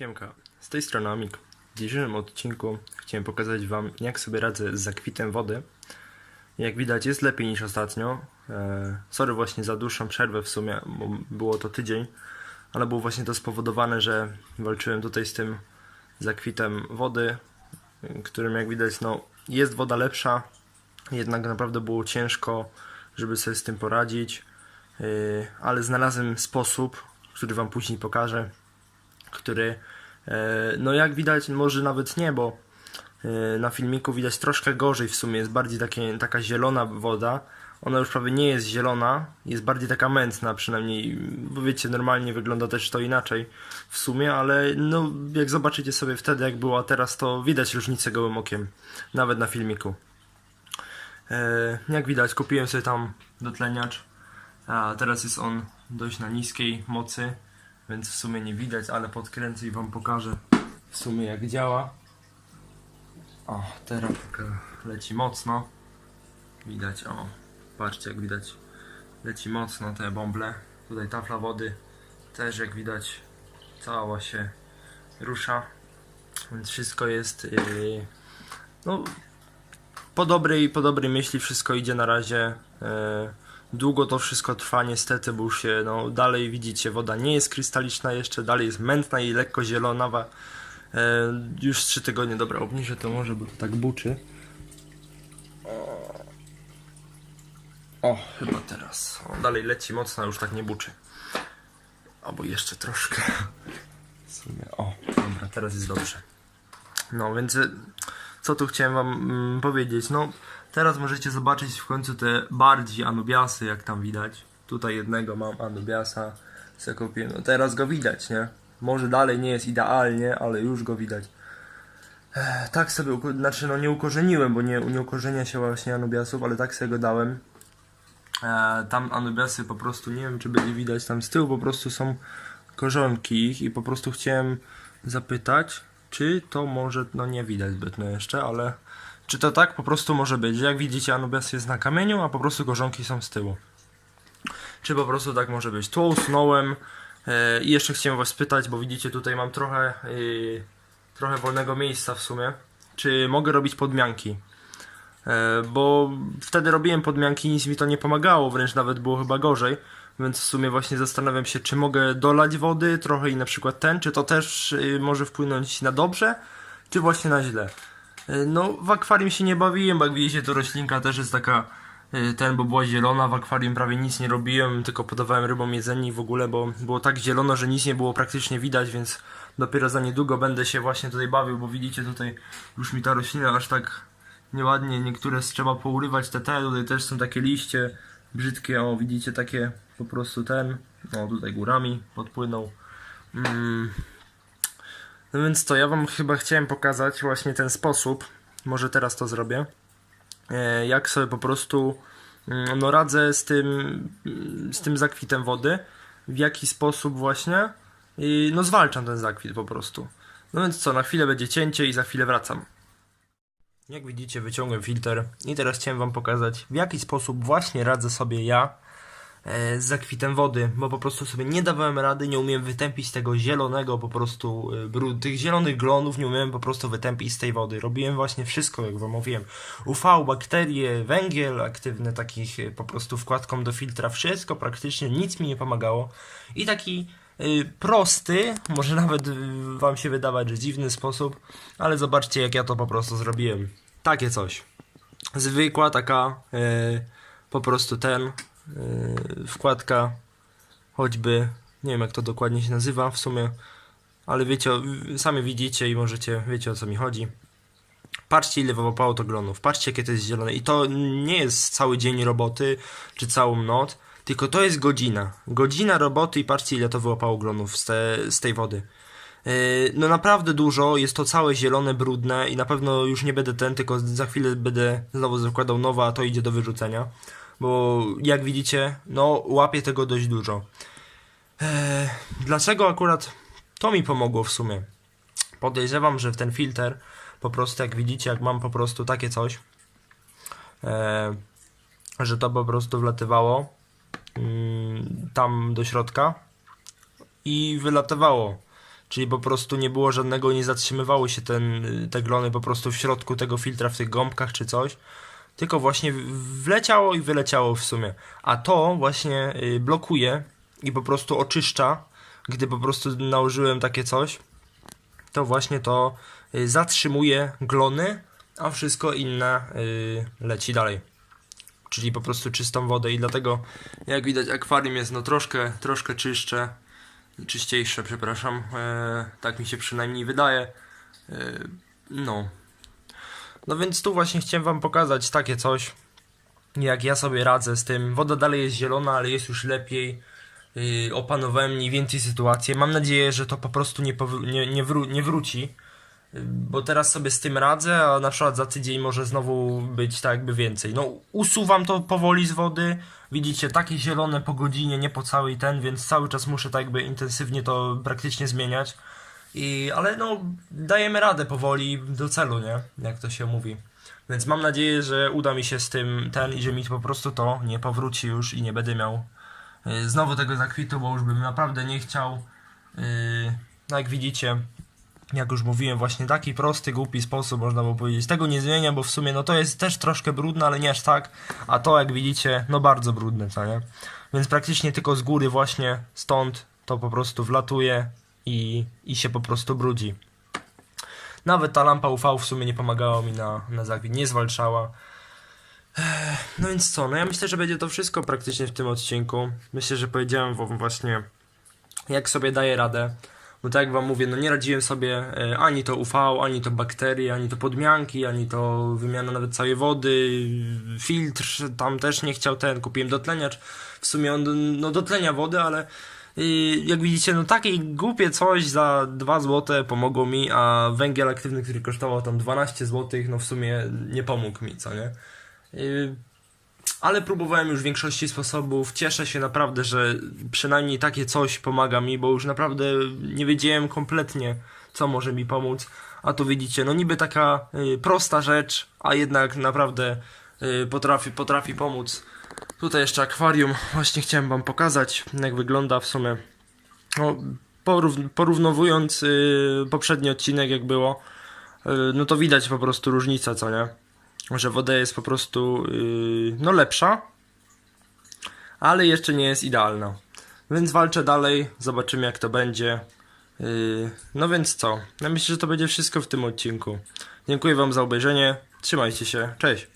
Siemka, z tej strony Amik. W dzisiejszym odcinku chciałem pokazać Wam, jak sobie radzę z zakwitem wody. Jak widać, jest lepiej niż ostatnio. E, sorry właśnie za dłuższą przerwę w sumie, bo było to tydzień, ale było właśnie to spowodowane, że walczyłem tutaj z tym zakwitem wody, którym jak widać, no, jest woda lepsza, jednak naprawdę było ciężko, żeby sobie z tym poradzić, y, ale znalazłem sposób, który Wam później pokażę który e, no jak widać może nawet nie, bo e, na filmiku widać troszkę gorzej w sumie, jest bardziej takie, taka zielona woda, ona już prawie nie jest zielona, jest bardziej taka mętna przynajmniej, bo wiecie, normalnie wygląda też to inaczej w sumie, ale no jak zobaczycie sobie wtedy jak była teraz, to widać różnicę gołym okiem, nawet na filmiku. E, jak widać kupiłem sobie tam dotleniacz, a teraz jest on dość na niskiej mocy, więc w sumie nie widać, ale podkręcę i wam pokażę w sumie jak działa. O, teraz leci mocno. Widać, o, patrzcie jak widać. Leci mocno te bąble. Tutaj tafla wody też jak widać cała się rusza. Więc wszystko jest yy, no po dobrej, po dobrej myśli wszystko idzie na razie. Yy, Długo to wszystko trwa niestety, bo już się, no dalej widzicie, woda nie jest krystaliczna jeszcze, dalej jest mętna i lekko zielonawa. E, już 3 tygodnie, dobra, obniżę to może, bo to tak buczy. O, chyba teraz. O, dalej leci mocno, już tak nie buczy. Albo jeszcze troszkę. W sumie, o, dobra, teraz jest dobrze. No, więc e, co tu chciałem wam mm, powiedzieć? No, teraz możecie zobaczyć w końcu te bardziej Anubiasy, jak tam widać. Tutaj jednego mam Anubiasa, co kupiłem. No teraz go widać, nie? Może dalej nie jest idealnie, ale już go widać. Ech, tak sobie, znaczy no nie ukorzeniłem, bo nie, nie ukorzenia się właśnie Anubiasów, ale tak sobie go dałem. E, tam Anubiasy po prostu, nie wiem czy będzie widać, tam z tyłu po prostu są korzonki ich i po prostu chciałem zapytać, czy to może, no nie widać zbytnio jeszcze, ale czy to tak po prostu może być? Jak widzicie, Anubias jest na kamieniu, a po prostu korzonki są z tyłu. Czy po prostu tak może być? Tu usunąłem e, i jeszcze chciałem was spytać, bo widzicie tutaj mam trochę, yy, trochę wolnego miejsca w sumie. Czy mogę robić podmianki? E, bo wtedy robiłem podmianki, nic mi to nie pomagało, wręcz nawet było chyba gorzej. Więc w sumie właśnie zastanawiam się, czy mogę dolać wody trochę i na przykład ten, czy to też y, może wpłynąć na dobrze, czy właśnie na źle. Y, No, w akwarium się nie bawiłem, bo jak widzicie, to roślinka też jest taka, y, ten, bo była zielona, w akwarium prawie nic nie robiłem, tylko podawałem rybom jedzenie w ogóle, bo było tak zielono, że nic nie było praktycznie widać, więc dopiero za niedługo będę się właśnie tutaj bawił, bo widzicie tutaj już mi ta roślina aż tak nieładnie, niektóre trzeba pourywać te te, tutaj też są takie liście brzydkie, o widzicie takie po prostu ten, o tutaj górami podpłynął. Mm. No więc to ja wam chyba chciałem pokazać właśnie ten sposób, może teraz to zrobię, e, jak sobie po prostu mm, no radzę z tym, z tym zakwitem wody, w jaki sposób właśnie i no zwalczam ten zakwit po prostu. No więc co, na chwilę będzie cięcie i za chwilę wracam. Jak widzicie, wyciągłem filtr i teraz chciałem Wam pokazać, w jaki sposób właśnie radzę sobie ja z zakwitem wody, bo po prostu sobie nie dawałem rady, nie umiem wytępić tego zielonego po prostu, e, bru- tych zielonych glonów nie umiałem po prostu wytępić z tej wody. Robiłem właśnie wszystko, jak Wam mówiłem. UV, bakterie, węgiel aktywny, takich e, po prostu wkładką do filtra, wszystko praktycznie, nic mi nie pomagało. I taki prosty, może nawet wam się wydawać, że dziwny sposób, ale zobaczcie jak ja to po prostu zrobiłem. Takie coś. Zwykła taka po prostu ten wkładka choćby nie wiem jak to dokładnie się nazywa w sumie, ale wiecie, sami widzicie i możecie, wiecie o co mi chodzi. Patrzcie ile wyłapało to glonów, patrzcie jakie to jest zielone i to nie jest cały dzień roboty czy całą noc, tylko to jest godzina. Godzina roboty i patrzcie ile to wyłapało glonów z, te, z tej wody. Yy, No naprawdę dużo, jest to całe zielone, brudne i na pewno już nie będę ten, tylko za chwilę będę znowu zakładał nowe, a to idzie do wyrzucenia. Bo jak widzicie, no łapie tego dość dużo. Eee, dlaczego akurat to mi pomogło w sumie? Podejrzewam, że w ten filtr po prostu jak widzicie, jak mam po prostu takie coś, eee, że to po prostu wlatywało mm, tam do środka i wylatywało Czyli po prostu nie było żadnego, nie zatrzymywały się ten, te glony po prostu w środku tego filtra, w tych gąbkach czy coś. Tylko właśnie wleciało i wyleciało w sumie. A to właśnie y, blokuje i po prostu oczyszcza, gdy po prostu nałożyłem takie coś, to właśnie to y, zatrzymuje glony, a wszystko inne y, leci dalej. Czyli po prostu czystą wodę i dlatego jak widać akwarium jest no troszkę, troszkę czystsze, czyściejsze, przepraszam. E, tak mi się przynajmniej wydaje. E, no. No więc tu właśnie chciałem wam pokazać takie coś, jak ja sobie radzę z tym. Woda dalej jest zielona, ale jest już lepiej. Yy, opanowałem mniej więcej sytuację. Mam nadzieję, że to po prostu nie, nie, nie, wró- nie wróci. Bo teraz sobie z tym radzę, a na przykład za tydzień może znowu być tak jakby więcej. No, usuwam to powoli z wody. Widzicie, takie zielone po godzinie, nie po całej ten, więc cały czas muszę tak jakby intensywnie to praktycznie zmieniać. I, ale no, dajemy radę powoli do celu, nie? Jak to się mówi. Więc mam nadzieję, że uda mi się z tym ten i że mi po prostu to nie powróci już i nie będę miał y, znowu tego zakwitu, bo już bym naprawdę nie chciał. Y, No jak widzicie, jak już mówiłem, właśnie taki prosty, głupi sposób można by powiedzieć. Tego nie zmieniam, bo w sumie no to jest też troszkę brudne, ale nie aż tak. A to jak widzicie, no bardzo brudne, co nie? Więc praktycznie tylko z góry właśnie stąd to po prostu wlatuje i, i się po prostu brudzi. Nawet ta lampa UV w sumie nie pomagała mi na, na zakwit, nie zwalczała. No więc co, no ja myślę, że będzie to wszystko praktycznie w tym odcinku. Myślę, że powiedziałem wam właśnie, jak sobie daję radę. Bo tak jak wam mówię, no nie radziłem sobie e, ani to UV, ani to bakterie, ani to podmianki, ani to wymiana nawet całej wody, filtr tam też nie chciał ten, kupiłem dotleniacz. W sumie on no, dotlenia wody, ale jak widzicie, no takie głupie coś za 2 zł pomogło mi, a węgiel aktywny, który kosztował tam 12 zł, no w sumie nie pomógł mi, co nie? Ale próbowałem już w większości sposobów. Cieszę się naprawdę, że przynajmniej takie coś pomaga mi, bo już naprawdę nie wiedziałem kompletnie, co może mi pomóc. A tu widzicie, no niby taka y, prosta rzecz, a jednak naprawdę y, potrafi, potrafi pomóc. Tutaj jeszcze akwarium, właśnie chciałem wam pokazać, jak wygląda w sumie. No, porów- porównowując y, poprzedni odcinek, jak było, y, no to widać po prostu różnicę, co nie? że woda jest po prostu yy, no lepsza, ale jeszcze nie jest idealna. Więc walczę dalej, zobaczymy jak to będzie. Yy, no więc co? Ja myślę, że to będzie wszystko w tym odcinku. Dziękuję Wam za obejrzenie. Trzymajcie się. Cześć.